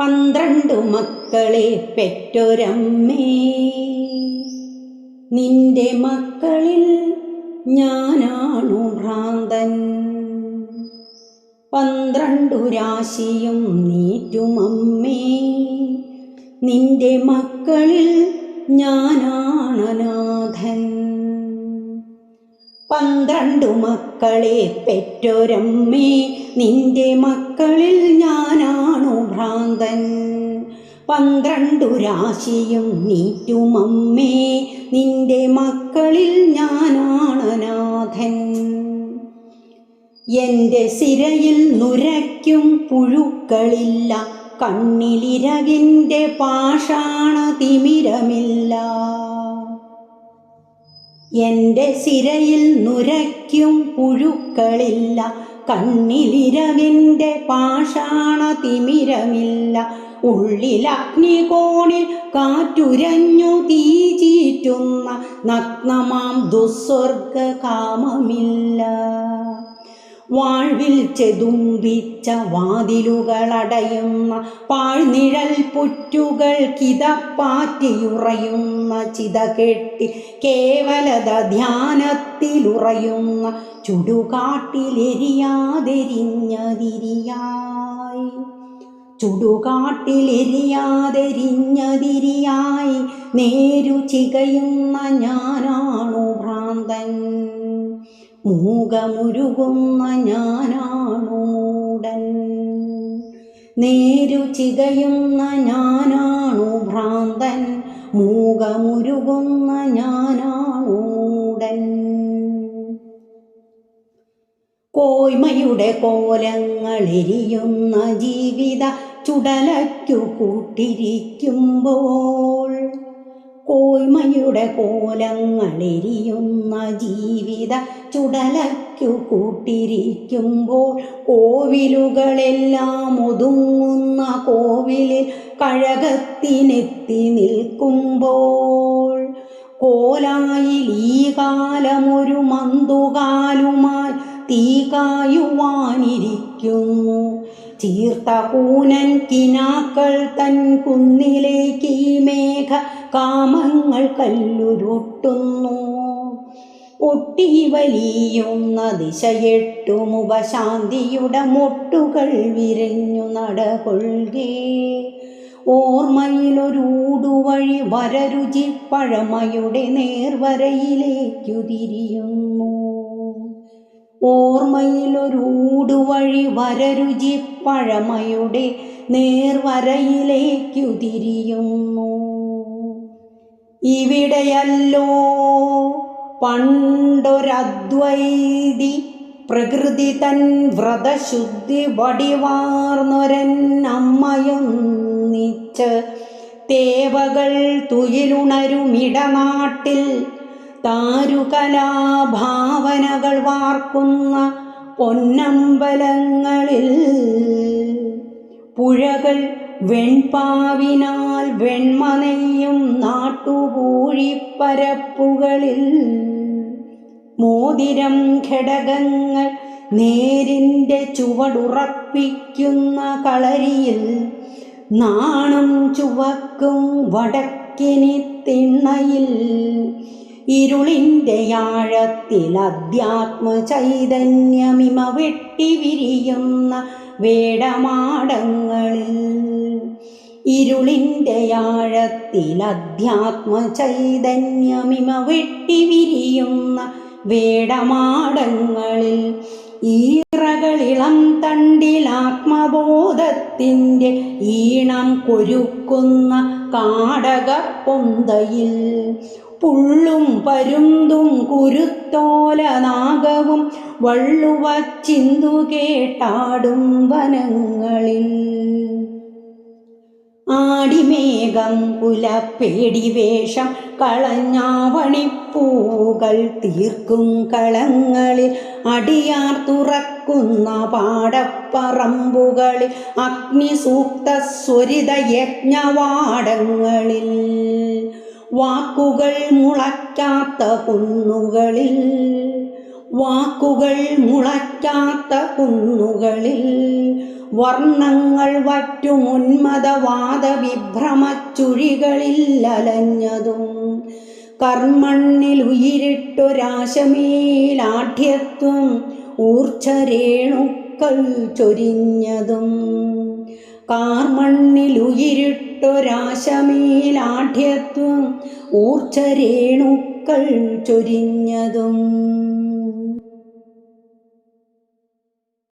പന്ത്രണ്ടു മക്കളെ പെറ്റൊരമ്മേ. നിന്റെ മക്കളിൽ ഞാനാണു ഭ്രാന്തൻ പന്ത്രണ്ടു രാശിയും നീറ്റുമമ്മേ. നിന്റെ മക്കളിൽ ഞാനാണനാഥൻ പന്ത്രണ്ടു മക്കളെ പെറ്റൊരമ്മേ നിന്റെ മക്കളിൽ ഞാനാണു ഭ്രാന്തൻ. പന്ത്രണ്ടു രാശിയും നീറ്റുമമ്മേ നിന്റെ മക്കളിൽ ഞാനാണനാഥൻ എന്റെ സിരയിൽ നുരയ്ക്കും പുഴുക്കളില്ല കണ്ണിലിരകിന്റെ പാഷാണ തിമിരമില്ല എന്റെ സിരയിൽ നുരയ്ക്കും പുഴുക്കളില്ല. കണ്ണിലിരവിന്റെ പാഷാണ തിമിരമില്ല. ഉള്ളിൽ അഗ്നികോണിൽ കാറ്റുരഞ്ഞു തീ ചീറ്റുന്ന നഗ്നമാം ദുസ്വർഗ കാമമില്ല വാഴ്വിൽ ചെതുമ്പിച്ച വാതിലുകളടയുന്ന പാഴ്നിഴൽ പുറ്റുകൾ കിതപ്പാറ്റിയുറയുന്ന ചിത കെട്ടി കേവലത ധ്യാനത്തിലുറയുന്ന ചുടുകാട്ടിലെരിയാതെരിഞ്ഞതിരിയായി. ചുടുകാട്ടിലെരിയാതെരിഞ്ഞതിരിയായി. നേരു ചികയുന്ന ഞാനാണു ഭ്രാന്തൻ. മൂകമുരുകുന്ന ഞാനാണു മൂടൻ നേരു ചികയുന്ന ഞാനാണു ഭ്രാന്തൻ. മൂകമുരുകുന്ന ഞാനാണു മൂടൻ കോയ്മയുടെ കോലങ്ങളെരിയുന്ന ജീവിത ചുടലയ്ക്കു കൂട്ടിരിക്കുമ്പോൾ കോയ്മയുടെ കോലങ്ങളെരിയുന്ന ജീവിത ചുടലയ്ക്കു കൂട്ടിരിക്കുമ്പോൾ കോവിലുകളെല്ലാം ഒതുങ്ങുന്ന കോവിലിൽ കഴകത്തിനെത്തി നിൽക്കുമ്പോൾ കോലായിൽ ഈ കാലമൊരു മന്തുകാലുമായി തീ കായുവാനിരിക്കുന്നു. ചീർത്ത കൂനൻ കിനാക്കൾ തൻ കുന്നിലേക്ക് ഈ മേഘ കാമങ്ങൾ കല്ലുരുട്ടുന്നു. ഒട്ടി വലിയുന്ന ദിശയെട്ടും ഉപശാന്തിയുടെ മൊട്ടുകൾ വിരഞ്ഞു നടകൊള്ളേ ഓർമ്മയിലൊരൂടുവഴി വരരുചി പഴമയുടെ നേർവരയിലേക്കു തിരിയുന്നു. ഓർമ്മയിലൊരൂടുവഴി വരരുചി പഴമയുടെ നേർവരയിലേക്കു തിരിയുന്നു. ഇവിടെയല്ലോ പണ്ടൊരദ്വൈതി പ്രകൃതി തൻ വ്രതശുദ്ധി വടിവാർന്നൊരൻ അമ്മയൊന്നിച്ച് തേവകൾ തുയിലുണരുമിടനാട്ടിൽ താരുകലാഭാവനകൾ വാർക്കുന്ന പൊന്നമ്പലങ്ങളിൽ പുഴകൾ വെൺപാവിനാൽ വെൺമനയും നാട്ടുപൂഴിപ്പരപ്പുകളിൽ മോതിരം ഘടകങ്ങൾ നേരിന്റെ ചുവടുറപ്പിക്കുന്ന കളരിയിൽ നാണം ചുവക്കും വടക്കിനി തിണ്ണയിൽ ഇരുളിന്റെ ആഴത്തിൽ അധ്യാത്മ ചൈതന്യമിമ വെട്ടി വിരിയുന്ന വേടമാടങ്ങളിൽ ഇരുളിന്റെ ആഴത്തിൽ അധ്യാത്മ ചൈതന്യമിമ വെട്ടി വിരിയുന്ന വേടമാടങ്ങളിൽ ഈറകളിളം തണ്ടിൽ ആത്മബോധത്തിന്റെ ഈണം കൊരുക്കുന്ന കാടകപ്പൊന്തയിൽ പുള്ളും പരുന്തും കുരുത്തോല നാഗവും വള്ളുവ ചിന്തു കേട്ടാടും വനങ്ങളിൽ. ആടിമേഘം കുലപ്പേടി വേഷം കളഞ്ഞാവണിപ്പൂകൾ തീർക്കും കളങ്ങളിൽ അടിയാർ തുറക്കുന്ന പാടപ്പറമ്പുകളിൽ അഗ്നിസൂക്ത സ്വരിത യജ്ഞവാടങ്ങളിൽ വാക്കുകൾ മുളയ്ക്കാത്ത കുന്നുകളിൽ വാക്കുകൾ മുളയ്ക്കാത്ത കുന്നുകളിൽ വർണങ്ങൾ വറ്റുമുന്മതവാദ വിഭ്രമച്ചുഴികളിൽ അലഞ്ഞതും കർമ്മണ്ണിൽ ഉയിരിട്ടൊരാശമീലാഠ്യത്വം ഊർച്ചരേണുക്കൾ ചൊരിഞ്ഞതും കാർമണ്ണിൽ ഉയിരിട്ടൊരാശമീലാഠ്യത്വം ഊർച്ചരേണുക്കൾ ചൊരിഞ്ഞതും